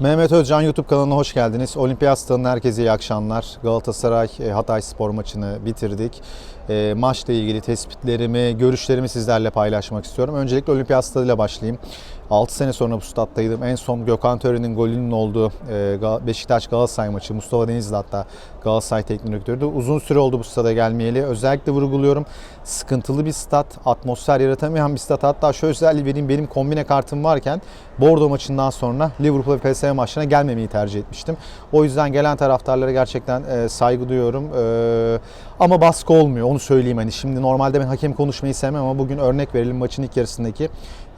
Mehmet Özcan YouTube kanalına hoş geldiniz. Olimpiyat stadına herkese iyi akşamlar. Galatasaray e, Hatay spor maçını bitirdik. E, maçla ilgili tespitlerimi, görüşlerimi sizlerle paylaşmak istiyorum. Öncelikle Olimpiyat stadıyla başlayayım. 6 sene sonra bu stattaydım. En son Gökhan Tören'in golünün olduğu e, Beşiktaş Galatasaray maçı. Mustafa Denizli hatta Galatasaray teknik direktörüydü. Uzun süre oldu bu stada gelmeyeli. Özellikle vurguluyorum. Sıkıntılı bir stat, atmosfer yaratamayan bir stat. Hatta şu özelliği vereyim. Benim kombine kartım varken Bordo maçından sonra Liverpool ve PSV maçlarına gelmemeyi tercih etmiştim. O yüzden gelen taraftarlara gerçekten e, saygı duyuyorum. Ama baskı olmuyor onu söyleyeyim. Hani şimdi normalde ben hakem konuşmayı sevmem ama bugün örnek verelim maçın ilk yarısındaki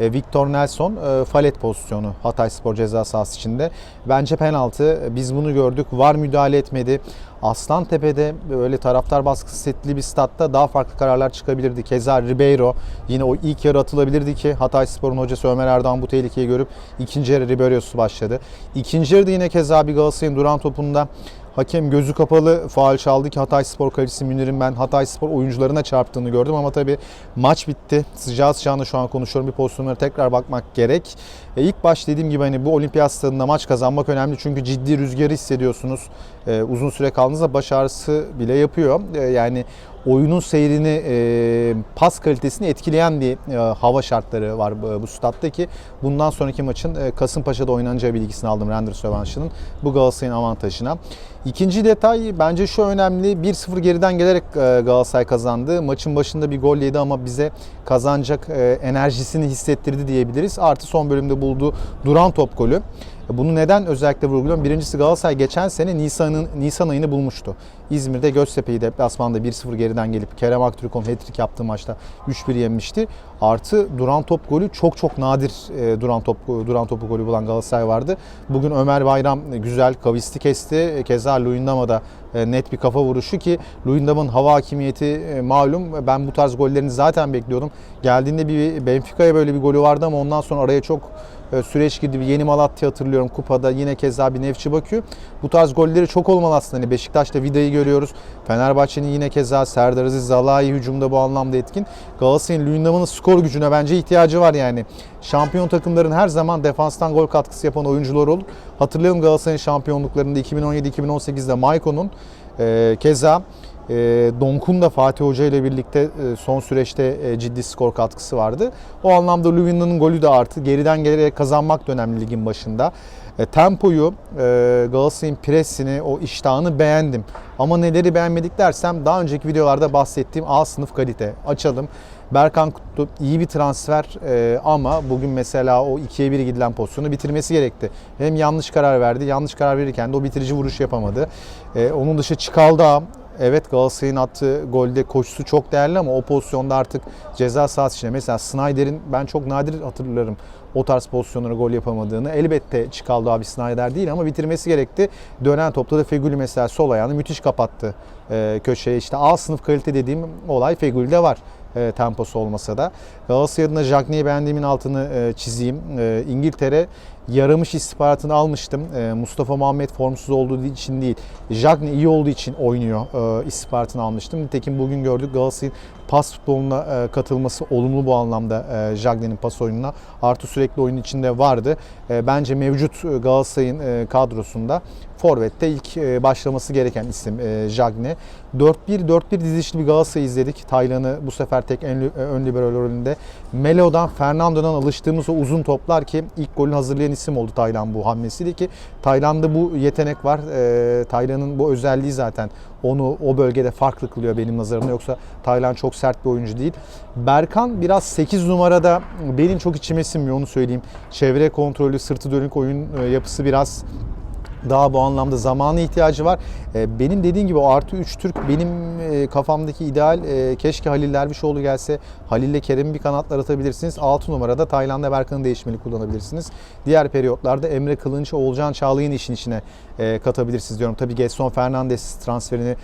e, Victor Nelson e, falet pozisyonu Hatay Spor ceza sahası içinde. Bence penaltı. Biz bunu gördük. Var müdahale etmedi. Aslantepe'de böyle taraftar baskısı setli bir statta daha farklı kararlar çıkabilirdi. Keza Ribeiro yine o ilk yarı atılabilirdi ki Hatay Spor'un hocası Ömer Erdoğan bu tehlikeyi görüp ikinci yarı Ribeiro'su başladı. İkinci yarıda yine keza bir Galatasaray'ın duran topunda Hakem gözü kapalı faal çaldı ki Hatay Spor kalecisi Münir'in ben Hatay Spor oyuncularına çarptığını gördüm ama tabii maç bitti. Sıcağı sıcağına şu an konuşuyorum. Bir pozisyonlara tekrar bakmak gerek. E, ilk baş dediğim gibi hani bu olimpiyat stadında maç kazanmak önemli çünkü ciddi rüzgarı hissediyorsunuz. E, uzun süre kaldığınızda baş ağrısı bile yapıyor. E, yani oyunun seyrini, e, pas kalitesini etkileyen bir e, hava şartları var bu, bu statta ki bundan sonraki maçın e, Kasımpaşa'da oynanacağı bilgisini aldım Renders rövanşının bu Galatasaray'ın avantajına. İkinci detay bence şu önemli. 1-0 geriden gelerek e, Galatasaray kazandı. Maçın başında bir gol yedi ama bize kazanacak e, enerjisini hissettirdi diyebiliriz. Artı son bölümde bulduğu duran top golü. Bunu neden özellikle vurguluyorum? Birincisi Galatasaray geçen sene Nisan'ın Nisan ayını bulmuştu. İzmir'de Göztepe'yi deplasmanda 1-0 geriden gelip Kerem Aktürkoğlu hat-trick yaptığı maçta 3-1 yenmişti. Artı duran top golü çok çok nadir e, duran top duran topu golü bulan Galatasaray vardı. Bugün Ömer Bayram güzel kavisti kesti. Keza Luyendam'a da e, net bir kafa vuruşu ki Luyendam'ın hava hakimiyeti e, malum. Ben bu tarz gollerini zaten bekliyordum. Geldiğinde bir Benfica'ya böyle bir golü vardı ama ondan sonra araya çok e, süreç girdi. Bir Yeni Malatya hatırlıyorum kupada yine keza bir Nefçi Bakü. Bu tarz golleri çok olmalı aslında. Hani Beşiktaş'ta Vida'yı görüyoruz. Fenerbahçe'nin yine keza Serdar Aziz Zalai hücumda bu anlamda etkin. Galatasaray'ın Luyendam'ın skor gücüne bence ihtiyacı var yani. Şampiyon takımların her zaman defanstan gol katkısı yapan oyuncular olur. Hatırlayalım Galatasaray'ın şampiyonluklarında 2017-2018'de Maiko'nun e, keza Donk'un da Fatih Hoca ile birlikte e, son süreçte e, ciddi skor katkısı vardı. O anlamda Luyendam'ın golü de artı. Geriden gelerek kazanmak da önemli ligin başında. E, tempoyu, Galatasaray'ın presini, o iştahını beğendim. Ama neleri beğenmedik dersem daha önceki videolarda bahsettiğim A sınıf kalite. Açalım. Berkan Kutlu iyi bir transfer e, ama bugün mesela o 2'ye 1 gidilen pozisyonu bitirmesi gerekti. Hem yanlış karar verdi, yanlış karar verirken de o bitirici vuruş yapamadı. E, onun dışı Çıkalda Evet Galatasaray'ın attığı golde koşusu çok değerli ama o pozisyonda artık ceza sahası içinde mesela Snyder'in ben çok nadir hatırlarım o tarz pozisyonlara gol yapamadığını. Elbette Çıkaldı abi Snyder değil ama bitirmesi gerekti. Dönen topta da Feguli mesela sol ayağını müthiş kapattı e, köşeye. İşte A sınıf kalite dediğim olay Feguli'de var e, temposu olmasa da. Galatasaray adına Jagne'yi beğendiğimin altını e, çizeyim. E, İngiltere yaramış istihbaratını almıştım. E, Mustafa Muhammed formsuz olduğu için değil. Jagne iyi olduğu için oynuyor e, istihbaratını almıştım. Nitekim bugün gördük Galatasaray'ın pas futboluna e, katılması olumlu bu anlamda e, Jagne'nin pas oyununa. Artı sürekli oyun içinde vardı. E, bence mevcut Galatasaray'ın e, kadrosunda Forvet'te ilk e, başlaması gereken isim e, Jagne. 4-1-4-1 dizişli bir Galatasaray izledik. Taylan'ı bu sefer tek en, ön libero rolünde. Melo'dan, Fernando'dan alıştığımız o uzun toplar ki ilk golün hazırlayan isim oldu Taylan bu hamlesiyle ki Taylan'da bu yetenek var. E, Taylan'ın bu özelliği zaten onu o bölgede farklı kılıyor benim nazarımda. Yoksa Taylan çok sert bir oyuncu değil. Berkan biraz 8 numarada benim çok içime sinmiyor onu söyleyeyim. Çevre kontrolü, sırtı dönük oyun e, yapısı biraz daha bu anlamda zamanı ihtiyacı var. E, Benim dediğim gibi o artı 3 Türk benim e, kafamdaki ideal e, keşke Halil Dervişoğlu gelse. Halil'le Kerem'i bir kanatlar atabilirsiniz. 6 numarada Tayland'da Berkan'ın değişmeli kullanabilirsiniz. Diğer periyotlarda Emre Kılınç, Oğulcan Çağlayan işin içine katabilirsiniz diyorum. Tabii Gerson Fernandes transferini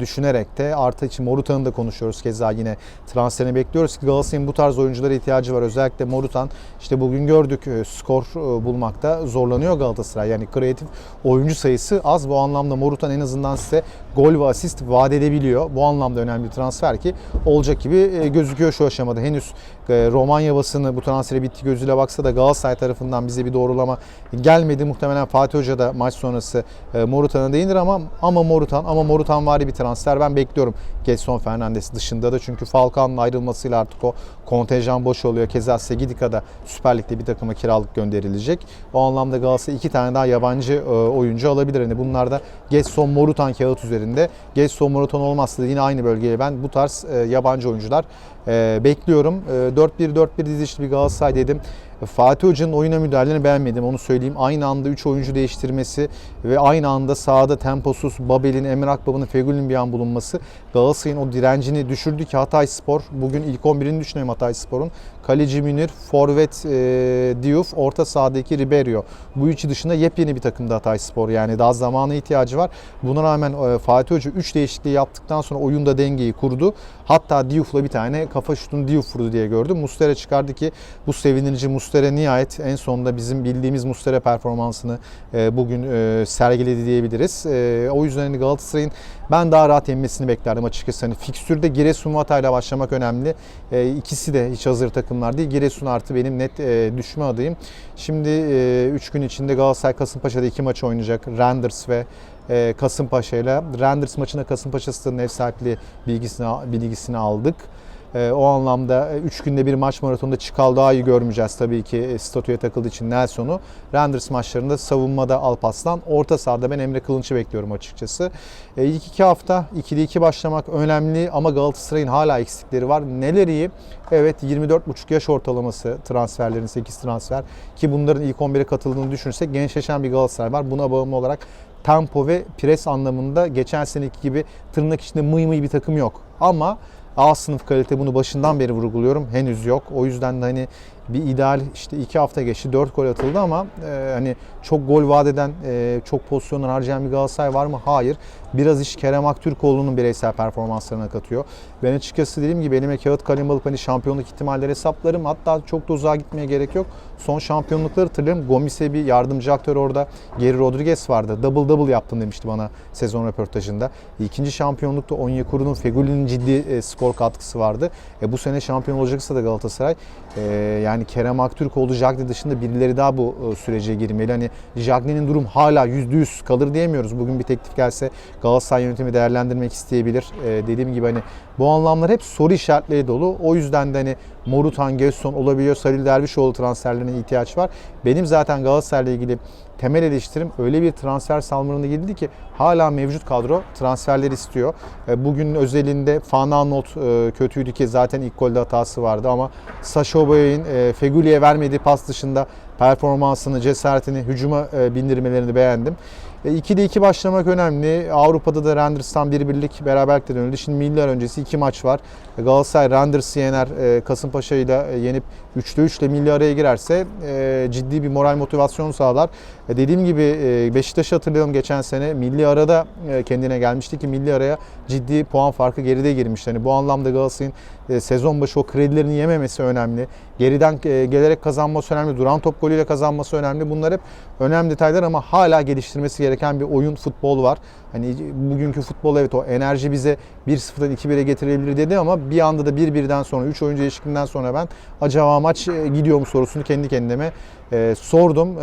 düşünerek de artı için Morutan'ı da konuşuyoruz. Keza yine transferini bekliyoruz ki Galatasaray'ın bu tarz oyunculara ihtiyacı var. Özellikle Morutan işte bugün gördük e, skor e, bulmakta zorlanıyor Galatasaray. Yani kreatif oyuncu sayısı az. Bu anlamda Morutan en azından size gol ve asist vaat edebiliyor. Bu anlamda önemli bir transfer ki olacak gibi e, gözüküyor şu aşamada. Henüz e, Romanya basını bu transfere bitti gözüyle baksa da Galatasaray tarafından bize bir doğrulama gelmedi. Muhtemelen Fatih Hoca da maç sonrası e, Morutan'a değinir ama ama Morutan ama Morutan vari bir transfer ben bekliyorum. Getson Fernandes dışında da çünkü Falcao'nun ayrılmasıyla artık o kontenjan boş oluyor. Keza Segidika da Süper Lig'de bir takıma kiralık gönderilecek. O anlamda Galatasaray iki tane daha yabancı oyuncu alabilir. Yani bunlar da Getson Morutan kağıt üzerinde. Getson Morutan olmazsa da yine aynı bölgeye ben bu tarz e, yabancı oyuncular e, bekliyorum. E, 4-1-4-1 dizişli bir Galatasaray dedim. Fatih Hoca'nın oyuna müdahalelerini beğenmedim onu söyleyeyim. Aynı anda 3 oyuncu değiştirmesi ve aynı anda sahada temposuz Babel'in, Emir Akbab'ın, Fegül'ün bir an bulunması Galatasaray'ın o direncini düşürdü ki Hatay Spor. Bugün ilk 11'ini düşünelim Hatay Spor'un. Kaleci Münir, Forvet e, Diouf, orta sahadaki Ribeiro. Bu üçü dışında yepyeni bir takımda Hatay Spor. Yani daha zamana ihtiyacı var. Buna rağmen e, Fatih Hoca 3 değişikliği yaptıktan sonra oyunda dengeyi kurdu. Hatta Diouf'la bir tane kafa şutunu Diouf vurdu diye gördüm. Mustera çıkardı ki bu sevindirici Mustera nihayet en sonunda bizim bildiğimiz Mustera performansını e, bugün e, sergiledi diyebiliriz. E, o yüzden hani Galatasaray'ın ben daha rahat yenmesini beklerdim açıkçası. Hani fikstürde Giresun Hatay'la başlamak önemli. E, ikisi de hiç hazır takımlar değil. Giresun artı benim net e, düşme adayım. Şimdi 3 gün içinde Galatasaray Kasımpaşa'da iki maç oynayacak. Renders ve e, Kasımpaşa ile Renders maçında Kasımpaşa Stadı'nın ev sahipliği bilgisini, bilgisini aldık. E, o anlamda 3 günde bir maç maratonunda Çikal daha iyi görmeyeceğiz tabii ki e, statüye takıldığı için Nelson'u. Renders maçlarında savunmada Alpaslan, orta sahada ben Emre Kılınç'ı bekliyorum açıkçası. E, ilk iki hafta 2'de 2 başlamak önemli ama Galatasaray'ın hala eksikleri var. Neler iyi? Evet 24,5 yaş ortalaması transferlerin 8 transfer ki bunların ilk 11'e katıldığını düşünürsek gençleşen bir Galatasaray var. Buna bağımlı olarak tempo ve pres anlamında geçen seneki gibi tırnak içinde mıy mıy bir takım yok. Ama A sınıf kalite bunu başından beri vurguluyorum. Henüz yok. O yüzden de hani bir ideal işte iki hafta geçti. Dört gol atıldı ama e, hani çok gol vaat eden, e, çok pozisyonlar harcayan bir Galatasaray var mı? Hayır. Biraz iş Kerem Aktürkoğlu'nun bireysel performanslarına katıyor. Ben açıkçası dediğim gibi elime kağıt kalem alıp hani şampiyonluk ihtimalleri hesaplarım. Hatta çok da uzağa gitmeye gerek yok. Son şampiyonlukları hatırlarım. Gomis'e bir yardımcı aktör orada. Geri Rodriguez vardı. Double double yaptım demişti bana sezon röportajında. İkinci şampiyonlukta Onyekuru'nun Feguli'nin ciddi e, skor katkısı vardı. E, bu sene şampiyon olacaksa da Galatasaray e, yani Kerem Aktürkoğlu, Jagni dışında birileri daha bu e, sürece girmeli. Hani Jagni'nin durum hala %100 kalır diyemiyoruz. Bugün bir teklif gelse Galatasaray yönetimi değerlendirmek isteyebilir. E, dediğim gibi hani bu anlamlar hep soru işaretleri dolu. O yüzden de hani Morutan, Gesson olabiliyor. Salil Dervişoğlu transferlerine ihtiyaç var. Benim zaten Galatasaray'la ilgili temel eleştirim öyle bir transfer salmanına girdi ki hala mevcut kadro transferler istiyor. E, bugün özelinde Fana Not e, kötüydü ki zaten ilk golde hatası vardı ama Sasha Boya'nın e, Feguli'ye vermediği pas dışında performansını, cesaretini, hücuma bindirmelerini beğendim. 2'de 2 başlamak önemli. Avrupa'da da Randers'tan bir birlik beraberlikle dönüldü. Şimdi milliler öncesi iki maç var. Galatasaray Randers'ı yener, Kasımpaşa ile yenip 3'te 3 ile milli araya girerse ciddi bir moral motivasyon sağlar. Dediğim gibi Beşiktaş'ı hatırlıyorum geçen sene milli arada kendine gelmişti ki milli araya ciddi puan farkı geride girmişti. Yani bu anlamda Galatasaray'ın sezon başı o kredilerini yememesi önemli. Geriden gelerek kazanması önemli. Duran top golüyle kazanması önemli. Bunlar hep önemli detaylar ama hala geliştirmesi gereken bir oyun futbol var. Hani bugünkü futbol evet o enerji bize 1-0'dan 2-1'e getirebilir dedi ama bir anda da 1-1'den sonra 3 oyuncu değişikliğinden sonra ben acaba maç gidiyor mu sorusunu kendi kendime e, sordum. E,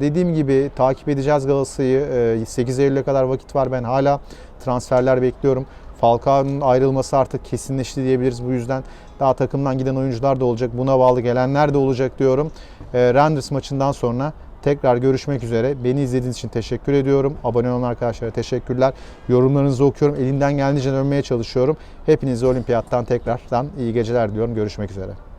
dediğim gibi takip edeceğiz Galatasaray'ı. E, 8 Eylül'e kadar vakit var. Ben hala transferler bekliyorum. Falcao'nun ayrılması artık kesinleşti diyebiliriz. Bu yüzden daha takımdan giden oyuncular da olacak. Buna bağlı gelenler de olacak diyorum. E, Renders maçından sonra tekrar görüşmek üzere. Beni izlediğiniz için teşekkür ediyorum. Abone olan arkadaşlara teşekkürler. Yorumlarınızı okuyorum. Elimden geldiğince dönmeye çalışıyorum. Hepinize olimpiyattan tekrardan iyi geceler diyorum. Görüşmek üzere.